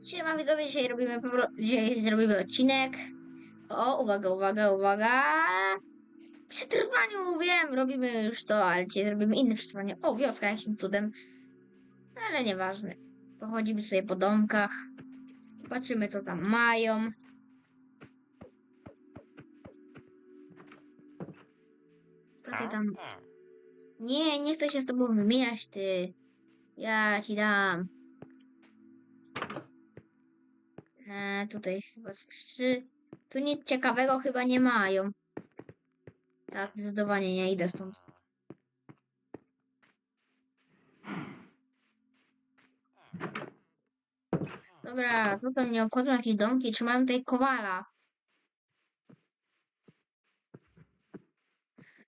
Siema widzowie, dzisiaj robimy, dzisiaj zrobimy odcinek. O, uwaga, uwaga, uwaga. Przetrwaniu, wiem, robimy już to, ale dzisiaj zrobimy inne przetrwanie. O, wioska jakim cudem. Ale nieważne. Pochodzimy sobie po domkach. Patrzymy, co tam mają. Co ty tam... Nie, nie chcę się z tobą wymieniać, ty. Ja ci dam. E, tutaj chyba trzy. Tu nic ciekawego chyba nie mają. Tak, zdecydowanie nie idę stąd. Dobra, co to mnie obchodzą jakieś domki? Czy mają tutaj kowala?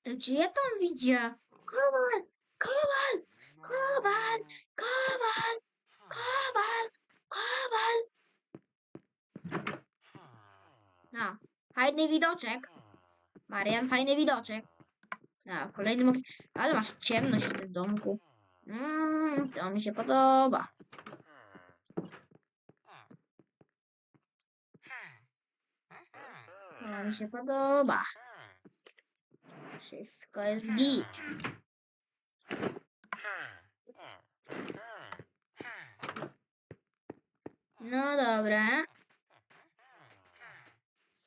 E, Czy ja tam widzę? Kowal! Kowal! Kowal! Kowal! Kowal! Kowal! No, fajny widoczek. Marian, fajny widoczek. No, kolejny mok... Ale masz ciemność w tym domku. Mmm, to mi się podoba. To mi się podoba. Wszystko jest git. No dobra.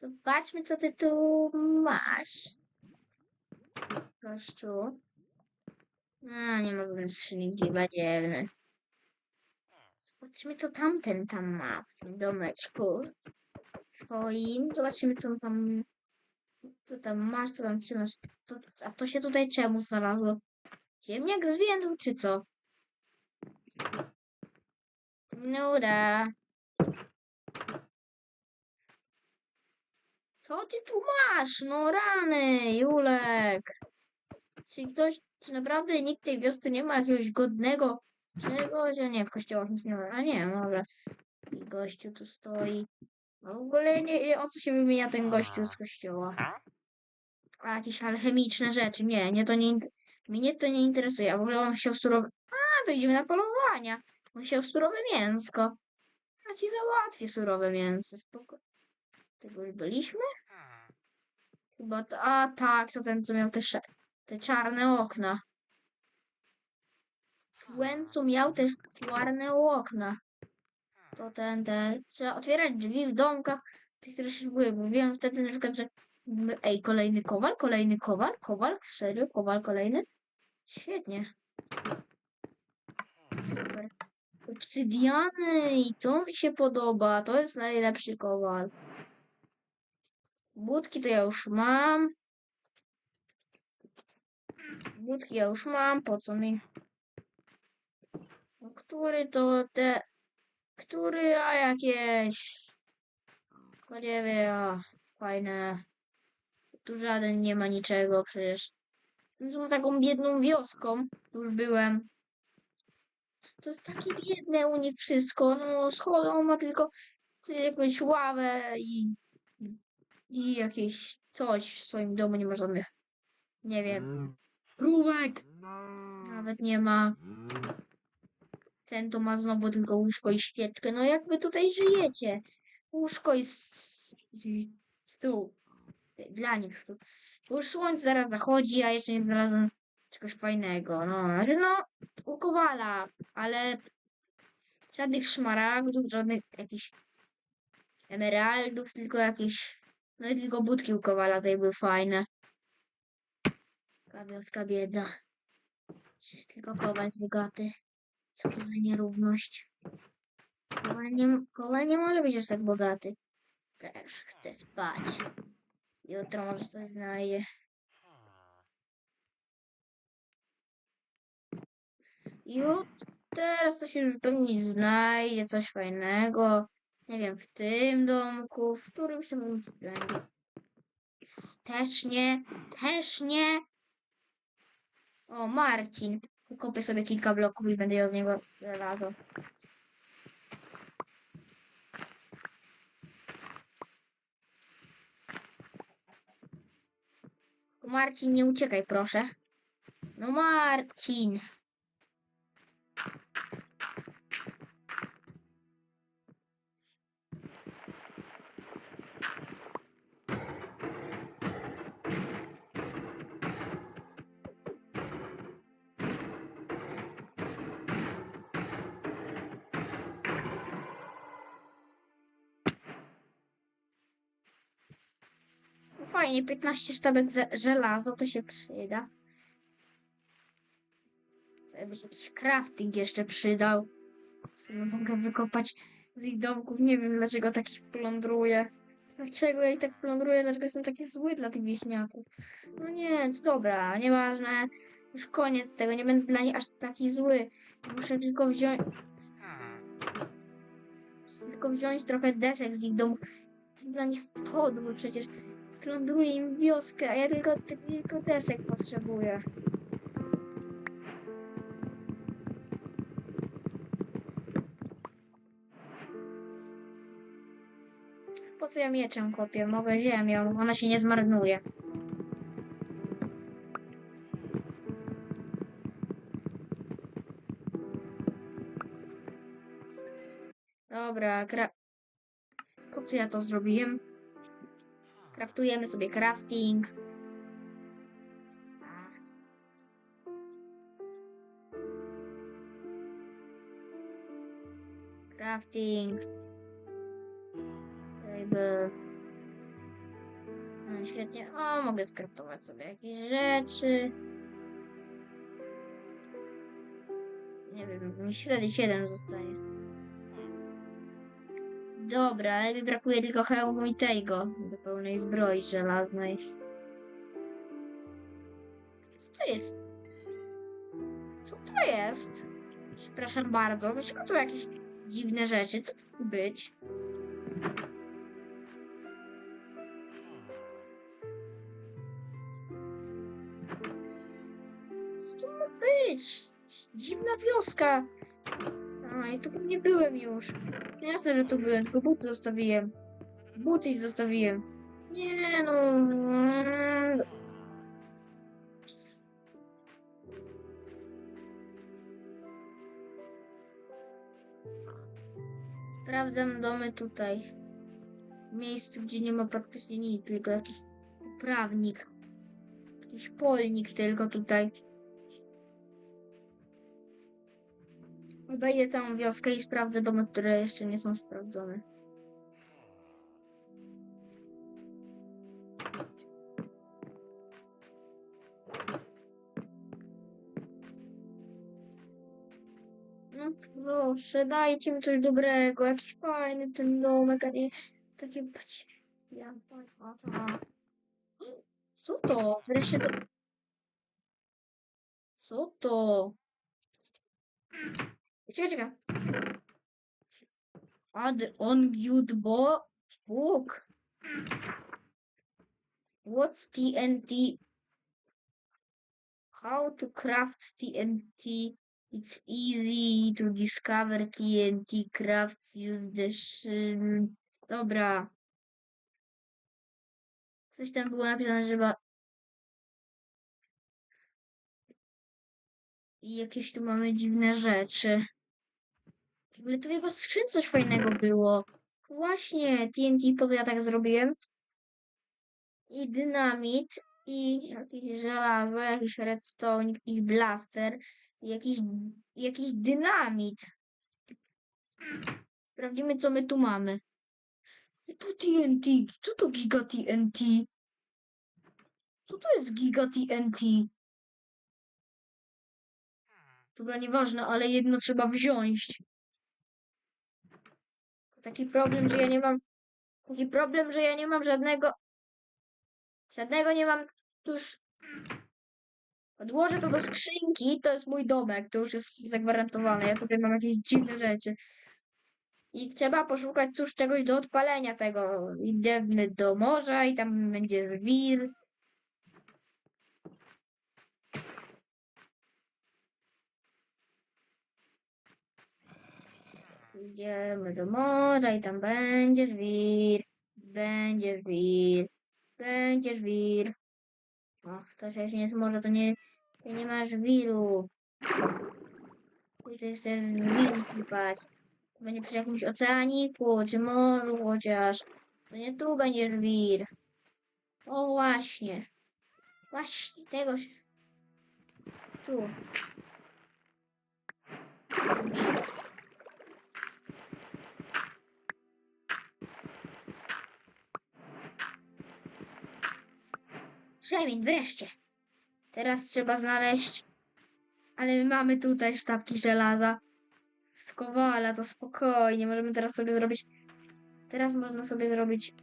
Zobaczmy, co ty tu masz. Gościu. A, nie żadnej skrzyni, gdzie badziewny. Zobaczmy, co tamten tam ma w tym domeczku. Swoim. Zobaczymy, co tam... Co tam masz, co tam trzymasz. To, a to się tutaj czemu znalazło? Ziemniak zwiędł, czy co? Nuda. Co ty tu masz? No rany, Julek. Czy ktoś, czy naprawdę nikt tej wiosny nie ma jakiegoś godnego czegoś? A nie, w kościołach nic nie ma. A nie, dobra. I gościu tu stoi. No w ogóle nie, o co się wymienia ten gościu z kościoła? A jakieś alchemiczne rzeczy. Nie, nie to nie, mnie to nie interesuje. A w ogóle on chciał surowe... A, to idziemy na polowania. On chciał surowe mięsko. A ci załatwię surowe mięso. Spoko. Tego już byliśmy? Chyba to, a tak, to ten, co miał te, te czarne okna. Ten, co miał te czarne okna. To ten, te, trzeba otwierać drzwi w domkach, tych, które się były. Mówiłem wtedy na przykład, że ej, kolejny kowal, kolejny kowal, kowal, serio, kowal kolejny? Świetnie. Super. Obsydiany i to mi się podoba, to jest najlepszy kowal. Budki to ja już mam. Budki ja już mam, po co mi? No, Który to te... Który, a jakieś... Tylko nie wiem, fajne. Tu żaden nie ma niczego przecież. Są taką biedną wioską. Tu Już byłem. To jest takie biedne u nich wszystko. No, schodzą ma tylko jakąś ławę i i jakieś coś w swoim domu nie ma żadnych, nie wiem, krówek nawet nie ma. Ten to ma znowu tylko łóżko i świeczkę. No jak wy tutaj żyjecie? Łóżko i s- i stół. Dla nich stół. Bo już słońce zaraz zachodzi, a jeszcze nie znalazłem czegoś fajnego. No, znaczy no, u Kowala, ale żadnych szmaragdów, żadnych jakichś emeraldów, tylko jakieś no i tylko budki u Kowala tutaj były fajne. Wioska bieda. Tylko Kowal jest bogaty. Co to za nierówność? Kowal nie, Kowal nie może być aż tak bogaty. Też chcę spać. Jutro może coś znajdzie. Jut, teraz się już pewnie znajdzie coś fajnego. Nie wiem, w tym domku, w którym się będzie. Też nie, też nie. O, Marcin. Kupię sobie kilka bloków i będę je od niego znalazł. Marcin, nie uciekaj, proszę. No, Marcin. Fajnie, 15 sztabek żelaza, to się przyda. Jakby się jakiś crafting jeszcze przydał. W mogę wykopać z ich domków. Nie wiem dlaczego takich plądruję. Dlaczego ja ich tak plądruję? Dlaczego jestem taki zły dla tych wieśniaków? No nie, dobra, nieważne. Już koniec tego, nie będę dla nich aż taki zły. Muszę tylko wziąć. Tylko wziąć trochę desek z ich domów. Dla nich podły przecież. Plądruję im wioskę, a ja tylko, tylko desek potrzebuję. Po co ja mieczem kopię? Mogę ziemią, ona się nie zmarnuje. Dobra, kra... Po co ja to zrobiłem? Kraftujemy sobie crafting. Crafting. Jakby... No świetnie. O, mogę skraftować sobie jakieś rzeczy. Nie wiem, mi wtedy 7 zostaje. Dobra, ale mi brakuje tylko hełmu i tego do pełnej zbroi żelaznej. Co to jest? Co to jest? Przepraszam bardzo, dlaczego tu jakieś dziwne rzeczy? Co to ma być? Co to ma być? Dziwna wioska. A, i tu nie byłem już. No Jasne, że tu byłem, tylko buty zostawiłem. Buty zostawiłem. Nie no. Sprawdzam domy tutaj. Miejscu, gdzie nie ma praktycznie nic, tylko jakiś uprawnik. Jakiś polnik tylko tutaj. Obejdę całą wioskę i sprawdzę domy, które jeszcze nie są sprawdzone. No proszę, dajcie mi coś dobrego, jakiś fajny ten domek, a nie takie. Co to? Wreszcie to... Co to? Czekaj, czekaj. Add on bo book. What's TNT? How to craft TNT? It's easy to discover TNT crafts. Use the Dobra. Coś tam było napisane, że I jakieś tu mamy dziwne rzeczy. Ogóle tu w jego skrzynce coś fajnego było. Właśnie, TNT, po co ja tak zrobiłem? I dynamit, i jakieś żelazo, jakiś redstone, jakiś blaster, jakiś, jakiś dynamit. Sprawdzimy, co my tu mamy. Tu TNT, co to giga TNT? Co to jest giga TNT? Dobra, nieważne, ale jedno trzeba wziąć. Taki problem, że ja nie mam. Taki problem, że ja nie mam żadnego. Żadnego nie mam tuż. Odłożę to do skrzynki, to jest mój domek, to już jest zagwarantowane. Ja tutaj mam jakieś dziwne rzeczy. I trzeba poszukać tuż czegoś do odpalenia tego. Idziemy do morza i tam będzie wir. Idziemy do morza i tam będzie żwir. Będzie żwir. Będzie żwir. O, to się nie jest morze, to nie, to nie ma żwiru. I to jest żwiru kipać. Będzie przy jakimś oceaniku, czy morzu chociaż. To nie tu będzie żwir. O właśnie. Właśnie tego się... Tu. Krzemień, wreszcie. Teraz trzeba znaleźć... Ale my mamy tutaj sztabki żelaza. Z kowala, to spokojnie. Możemy teraz sobie zrobić... Teraz można sobie zrobić...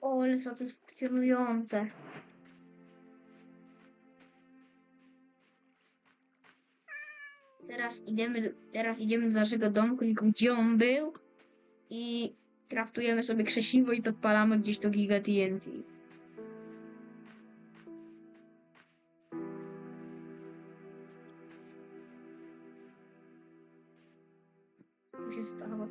O, ale funkcjonujące. Teraz idziemy, do, teraz idziemy do naszego domku, gdzie on był i kraftujemy sobie krzesiwo i podpalamy gdzieś to Giga TNT. Co się stało?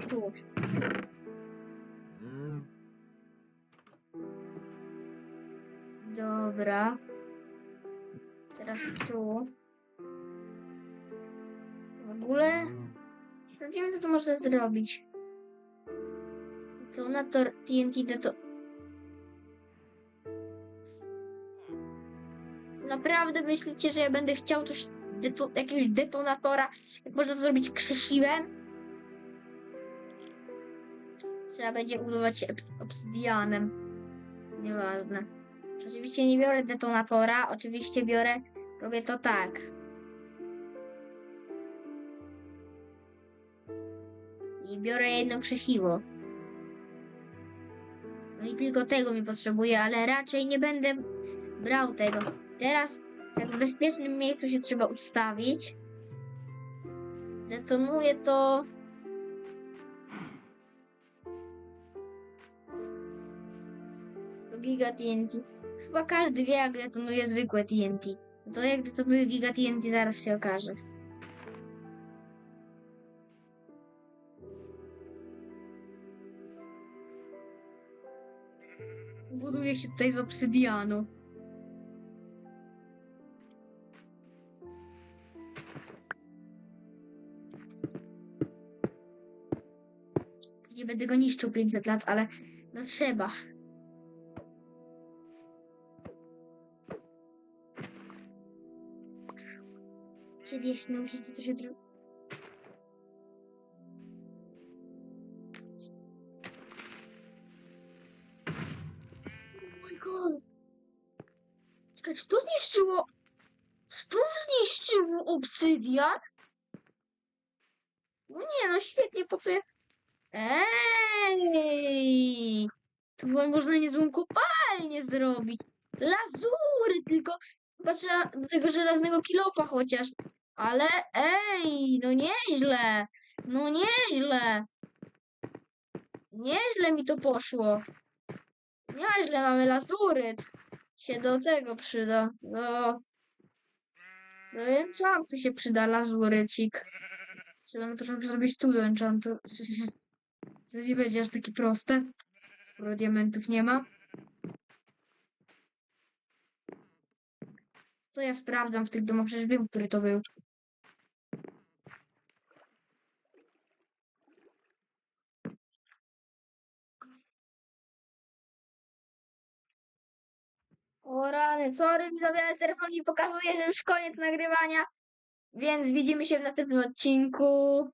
To było. Tu. W ogóle sprawdzimy, co tu można zrobić. Detonator TNT deto... Naprawdę myślicie, że ja będę chciał coś deto... jakiegoś detonatora, jak można to zrobić krzesiwem? Trzeba będzie budować się ob- obsydianem. Nieważne. Oczywiście nie biorę detonatora, oczywiście biorę, robię to tak. I biorę jedno krzesiwo. No i tylko tego mi potrzebuję, ale raczej nie będę brał tego. Teraz tak w bezpiecznym miejscu się trzeba ustawić. Zdetonuję to. Giga TNT. Chyba każdy wie, jak detonuje zwykłe TNT. No to jak detonuje Giga TNT, zaraz się okaże. Buduje się tutaj z obsydianu. Gdzie będę go niszczył 500 lat, ale no trzeba. Kiedy ja się nauczę, to to się dro... Oh! Czekaj, czy to zniszczyło... Czy to zniszczyło obsydian? No nie, no świetnie, po co ja... Ej! Chyba można niezłą kopalnię zrobić. Lazury tylko. Chyba trzeba do tego żelaznego kilofa chociaż. Ale ej, no nieźle. No nieźle. Nieźle mi to poszło. Nieźle mamy lazuryt. Się do tego przyda. Do... Do enchantu się przyda lazurycik. Trzeba na początku zrobić tu do enchantu. Co nie będzie aż takie proste. Skoro diamentów nie ma. Co ja sprawdzam w tych domach? Przecież wiem, który to był. O rany, sorry, widzowie, ale telefon mi pokazuje, że już koniec nagrywania. Więc widzimy się w następnym odcinku.